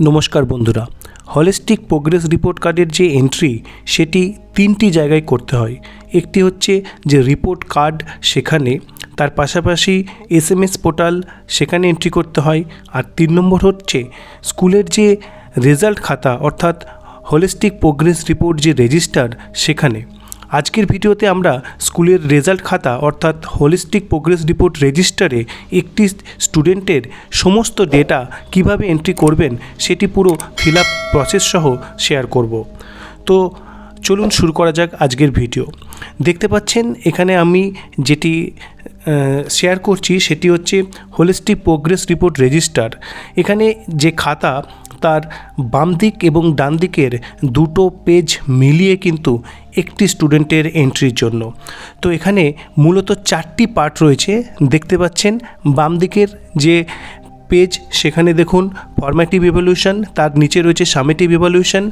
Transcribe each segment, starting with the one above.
নমস্কার বন্ধুরা holistic progress report কার্ডের যে এন্ট্রি সেটি তিনটি জায়গায় করতে হয়। একটি হচ্ছে যে রিপোর্ট কার্ড সেখানে, তার পাশাপাশি এস এম এস পোর্টাল সেখানে এন্ট্রি করতে হয়। আর তিন নম্বর হচ্ছে, স্কুলের যে রেজাল্ট খাতা, অর্থাৎ হলিস্টিক প্রোগ্রেস রিপোর্ট যে রেজিস্টার সেখানে। আজকের ভিডিওতে আমরা স্কুলের রেজাল্ট খাতা অর্থাৎ হোলিস্টিক প্রোগ্রেস রিপোর্ট রেজিস্টারে একটি স্টুডেন্টের সমস্ত ডেটা কীভাবে এন্ট্রি করবেন সেটি পুরো ফিল আপ প্রসেস সহ শেয়ার করব। তো চলুন শুরু করা যাক আজকের ভিডিও। দেখতে পাচ্ছেন, এখানে আমি যেটি শেয়ার করছি সেটি হচ্ছে হোলিস্টিক প্রোগ্রেস রিপোর্ট রেজিস্টার এখানে যে খাতা তার বাম দিক এবং ডান দিকের দুটো পেজ মিলিয়ে কিন্তু একটি স্টুডেন্টের এন্ট্রির জন্য। তো এখানে মূলত চারটি পার্ট রয়েছে। দেখতে পাচ্ছেন, বাম দিকের যে পেজ, সেখানে দেখুন ফরম্যাটিভ ইভলিউশন তার নিচে রয়েছে সামেটিভ ইভলিউশন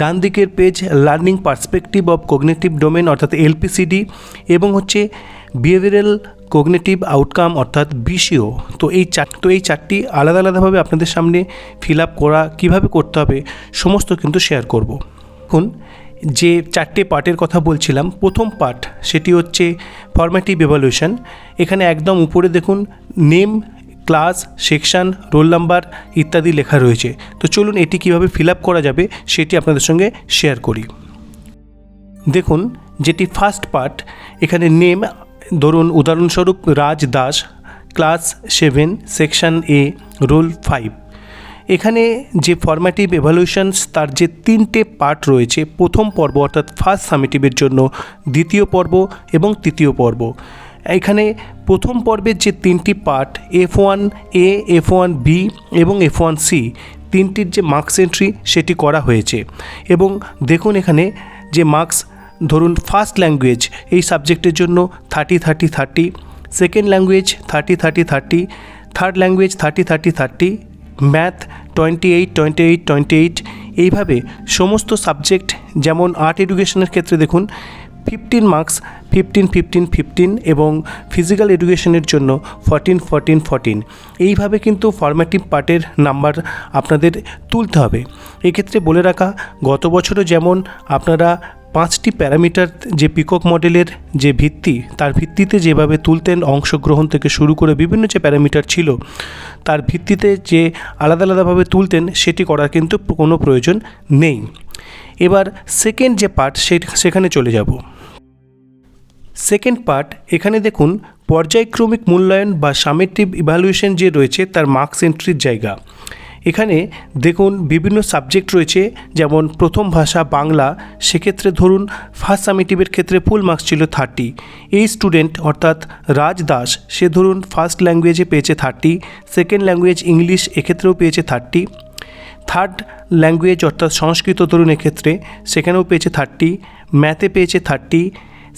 ডান দিকের page learning perspective of cognitive domain অর্থাৎ এলপিসিডি এবং হচ্ছে বিহেভিয়ারাল কোগনেটিভ আউটকাম অর্থাৎ বিসিও তো এই চার, তো এই চারটি আলাদা আলাদাভাবে আপনাদের সামনে ফিল আপ করা কীভাবে করতে হবে সমস্ত কিন্তু শেয়ার করব। এখন যে চারটে পার্টের কথা বলছিলাম, প্রথম পার্ট সেটি হচ্ছে ফরম্যাটিভ এভালুয়েশন এখানে একদম উপরে দেখুন name class section roll number ইত্যাদি লেখা রয়েছে। তো চলুন এটি কীভাবে ফিল আপ করা যাবে সেটি আপনাদের সঙ্গে শেয়ার করি। দেখুন, যেটি ফার্স্ট পার্ট এখানে নেম ধরুন, উদাহরণস্বরূপ Raj Das, class seven, section A, roll five. এখানে যে ফরম্যাটিভ এভালুয়েশনস তার যে তিনটে পার্ট রয়েছে, প্রথম পর্ব অর্থাৎ ফার্স্ট সামিটিভের জন্য দ্বিতীয় পর্ব এবং তৃতীয় পর্ব। এখানে প্রথম পর্বের যে তিনটি part F one A F one B এবং এফ ওয়ান সি তিনটির যে মার্কস এন্ট্রি সেটি করা হয়েছে। এবং দেখুন এখানে যে মার্কস ধরুন ফার্স্ট ল্যাঙ্গুয়েজ এই সাবজেক্টের জন্য thirty thirty thirty second language thirty thirty thirty third language thirty thirty thirty math twenty eight twenty eight twenty eight এইভাবে সমস্ত সাবজেক্ট যেমন আর্ট এডুকেশনের ক্ষেত্রে দেখুন fifteen marks fifteen fifteen fifteen এবং ফিজিক্যাল এডুকেশনের জন্য ফরটিন ফরটিন ফরটিন এইভাবে কিন্তু ফরম্যাটিভ পার্টের নাম্বার আপনাদের তুলতে হবে। এক্ষেত্রে বলে রাখা, গত বছরও যেমন আপনারা পাঁচটি প্যারামিটার যে পিকক মডেলের যে ভিত্তি, তার ভিত্তিতে যেভাবে তুলতেন, অংশগ্রহণ থেকে শুরু করে বিভিন্ন যে প্যারামিটার ছিল, তার ভিত্তিতে যে আলাদা আলাদাভাবে তুলতেন, সেটি করার কিন্তু কোনো প্রয়োজন নেই। এবার সেকেন্ড যে পার্ট সেখানে চলে যাব। সেকেন্ড পার্ট এখানে দেখুন, পর্যায়ক্রমিক মূল্যায়ন বা সামেটিভ ইভ্যালুয়েশন যে রয়েছে, তার মার্কস এন্ট্রির জায়গা। এখানে দেখুন বিভিন্ন সাবজেক্ট রয়েছে, যেমন প্রথম ভাষা বাংলা, সেক্ষেত্রে ধরুন ফার্স্ট সামিটিভের ক্ষেত্রে ফুল মার্কস ছিল থার্টি এই স্টুডেন্ট অর্থাৎ রাজ দাস, সে ধরুন ফার্স্ট ল্যাঙ্গুয়েজে পেয়েছে থার্টি সেকেন্ড ল্যাঙ্গুয়েজ ইংলিশ এক্ষেত্রেও পেয়েছে থার্টি থার্ড ল্যাঙ্গুয়েজ অর্থাৎ সংস্কৃত ধরুন এক্ষেত্রে, সেখানেও পেয়েছে থার্টি ম্যাথে পেয়েছে thirty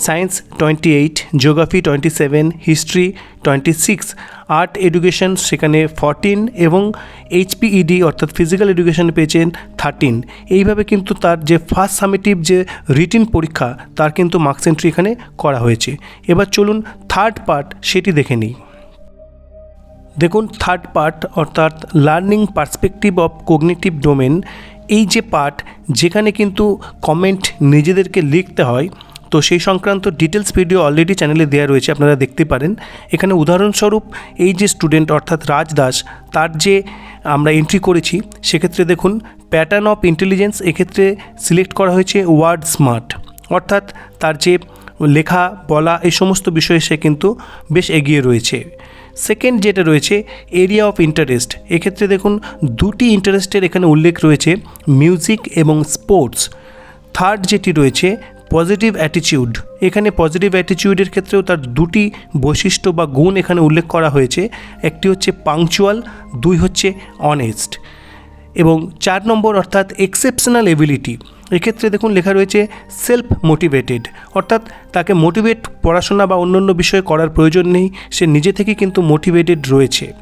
science twenty eight geography twenty seven history twenty six art education সেখানে ফরটিন এবং এইচপিইডি অর্থাৎ ফিজিক্যাল এডুকেশন পেয়েছেন থার্টিন এইভাবে কিন্তু তার যে ফার্স্ট সামিটিভ যে রিটিন পরীক্ষা, তার কিন্তু মার্কস এন্ট্রি এখানে করা হয়েছে। এবার চলুন থার্ড পার্ট সেটি দেখে নিই। দেখুন থার্ড পার্ট অর্থাৎ learning perspective of cognitive domain এই যে পার্ট যেখানে কিন্তু কমেন্ট নিজেদেরকে লিখতে হয় তো সেই সংক্রান্ত ডিটেলস ভিডিও অলরেডি চ্যানেলে দেওয়া রয়েছে, আপনারা দেখতে পারেন। এখানে উদাহরণস্বরূপ এই যে স্টুডেন্ট অর্থাৎ রাজ দাস, তার যে আমরা এন্ট্রি করেছি, সেক্ষেত্রে দেখুন প্যাটার্ন অফ ইন্টেলিজেন্স এক্ষেত্রে সিলেক্ট করা হয়েছে ওয়ার্ড স্মার্ট অর্থাৎ তার যে লেখা, বলা, এই সমস্ত বিষয়ে সে কিন্তু বেশ এগিয়ে রয়েছে। সেকেন্ড যেটা রয়েছে এরিয়া অফ ইন্টারেস্ট এক্ষেত্রে দেখুন, দুটি ইন্টারেস্টের এখানে উল্লেখ রয়েছে মিউজিক এবং স্পোর্টস থার্ড যেটি রয়েছে পজিটিভ অ্যাটিটিউড এখানে পজিটিভ অ্যাটিটিউডের ক্ষেত্রেও তার দুটি বৈশিষ্ট্য বা গুণ এখানে উল্লেখ করা হয়েছে। একটি হচ্ছে পাংচুয়াল দুই হচ্ছে অনেস্ট এবং চার নম্বর অর্থাৎ এক্সেপশনাল এবিলিটি এক্ষেত্রে দেখুন লেখা রয়েছে সেলফ মোটিভেটেড অর্থাৎ তাকে মোটিভেট পড়াশোনা বা অন্যান্য বিষয়ে করার প্রয়োজন নেই। সে নিজে থেকে কিন্তু মোটিভেটেড রয়েছে।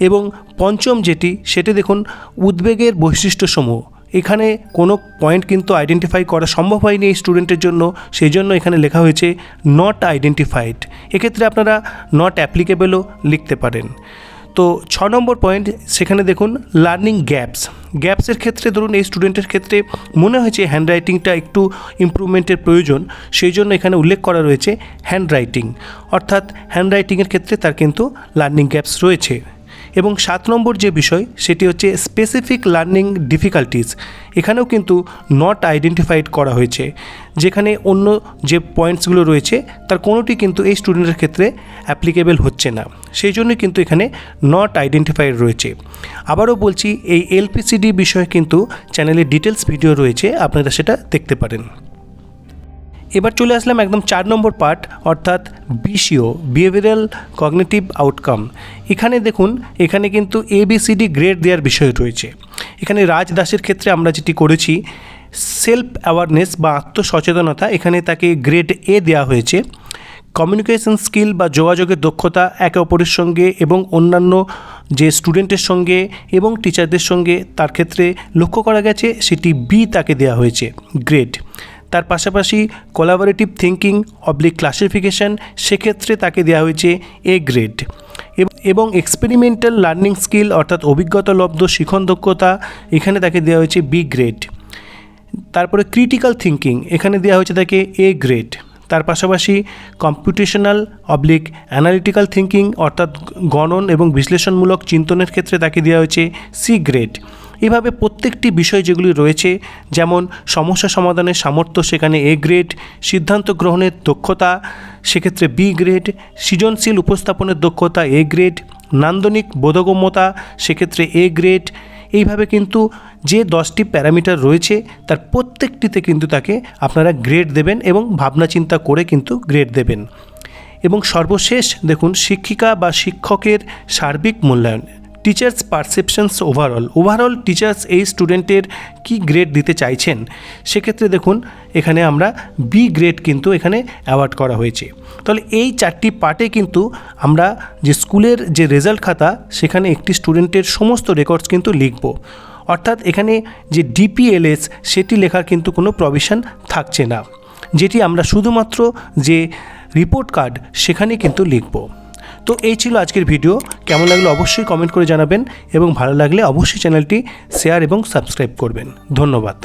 এবং পঞ্চম যেটি, সেটি দেখুন উদ্বেগের বৈশিষ্ট্যসমূহ। এখানে কোনো পয়েন্ট কিন্তু আইডেন্টিফাই করা সম্ভব হয়নি এই স্টুডেন্টের জন্য সেই জন্য এখানে লেখা হয়েছে নট আইডেন্টিফাইড এক্ষেত্রে আপনারা নট অ্যাপ্লিকেবলও লিখতে পারেন। তো ছ নম্বর পয়েন্ট সেখানে দেখুন লার্নিং গ্যাপস গ্যাপসের ক্ষেত্রে ধরুন, এই স্টুডেন্টের ক্ষেত্রে মনে হয়েছে হ্যান্ডরাইটিংটা একটু ইমপ্রুভমেন্টের প্রয়োজন সেই জন্য এখানে উল্লেখ করা রয়েছে হ্যান্ডরাইটিং অর্থাৎ হ্যান্ডরাইটিংয়ের ক্ষেত্রে তার কিন্তু লার্নিং গ্যাপস রয়েছে। এবং সাত নম্বর যে বিষয়, সেটি হচ্ছে স্পেসিফিক লার্নিং ডিফিকাল্টিস এখানেও কিন্তু নট আইডেন্টিফাইড করা হয়েছে। যেখানে অন্য যে পয়েন্টসগুলো রয়েছে, তার কোনোটি কিন্তু এই স্টুডেন্টের ক্ষেত্রে অ্যাপ্লিকেবল হচ্ছে না। সেই জন্যই কিন্তু এখানে নট আইডেন্টিফাইড রয়েছে। আবারও বলছি, এই এলপিসিডি বিষয়ে কিন্তু চ্যানেলে ডিটেলস ভিডিও রয়েছে, আপনারা সেটা দেখতে পারেন। এবার চলে আসলাম একদম চার নম্বর পার্ট অর্থাৎ বিসিও বিহেভিয়ারাল কগনিটিভ আউটকাম এখানে দেখুন, এখানে কিন্তু এবিসিডি গ্রেড দেওয়ার বিষয় রয়েছে। এখানে রাজ দাসের ক্ষেত্রে আমরা যেটি করেছি সেলফ অ্যাওয়ারনেস বা আত্মসচেতনতা, এখানে তাকে গ্রেড এ দেওয়া হয়েছে। কমিউনিকেশন স্কিল বা যোগাযোগের দক্ষতা, একে অপরের সঙ্গে এবং অন্যান্য যে স্টুডেন্টের সঙ্গে এবং টিচারদের সঙ্গে তার ক্ষেত্রে লক্ষ্য করা গেছে, সেটি বি তাকে দেওয়া হয়েছে গ্রেড তার পাশাপাশি কোলাবোরেটিভ থিঙ্কিং অবলিক ক্লাসিফিকেশন সেক্ষেত্রে তাকে দেওয়া হয়েছে এ গ্রেড এবং এক্সপেরিমেন্টাল লার্নিং স্কিল অর্থাৎ অভিজ্ঞতা লব্ধ শিখন দক্ষতা এখানে তাকে দেওয়া হয়েছে বি গ্রেড তারপরে ক্রিটিক্যাল থিঙ্কিং এখানে দেওয়া হয়েছে তাকে এ গ্রেড তার পাশাপাশি কম্পিউটেশনাল অবলিক অ্যানালিটিক্যাল থিঙ্কিং অর্থাৎ গণন এবং বিশ্লেষণমূলক চিন্তনের ক্ষেত্রে তাকে দেওয়া হয়েছে সি গ্রেড এভাবে প্রত্যেকটি বিষয় যেগুলি রয়েছে, যেমন সমস্যা সমাধানের সামর্থ্য সেখানে এ গ্রেড সিদ্ধান্ত গ্রহণের দক্ষতা, সেক্ষেত্রে বি গ্রেড সৃজনশীল উপস্থাপনের দক্ষতা এ গ্রেড নান্দনিক বোধগম্যতা সেক্ষেত্রে এ গ্রেড এইভাবে কিন্তু যে দশটি প্যারামিটার রয়েছে, তার প্রত্যেকটিতে কিন্তু তাকে আপনারা গ্রেড দেবেন এবং ভাবনা চিন্তা করে কিন্তু গ্রেড দেবেন। এবং সর্বশেষ দেখুন, শিক্ষিকা বা শিক্ষকের সার্বিক মূল্যায়ন। Teachers perceptions overall overall teachers এই স্টুডেন্টের কি গ্রেড দিতে চাইছেন? সেক্ষেত্রে দেখুন, এখানে আমরা বি গ্রেড কিন্তু এখানে অ্যাওয়ার্ড করা হয়েছে। তাহলে এই চারটি পার্টে কিন্তু আমরা যে স্কুলের যে রেজাল্ট খাতা, সেখানে একটি স্টুডেন্টের সমস্ত রেকর্ডস কিন্তু লিখব। অর্থাৎ এখানে যে ডিপিএলএস সেটি লেখার কিন্তু কোনো প্রভিশন থাকছে না। যেটি আমরা শুধুমাত্র যে রিপোর্ট কার্ড সেখানে কিন্তু লিখব। তো এই ছিল আজকের ভিডিও। কেমন লাগল অবশ্যই কমেন্ট করে জানাবেন এবং ভালো লাগলে অবশ্যই চ্যানেলটি শেয়ার এবং সাবস্ক্রাইব করবেন। ধন্যবাদ।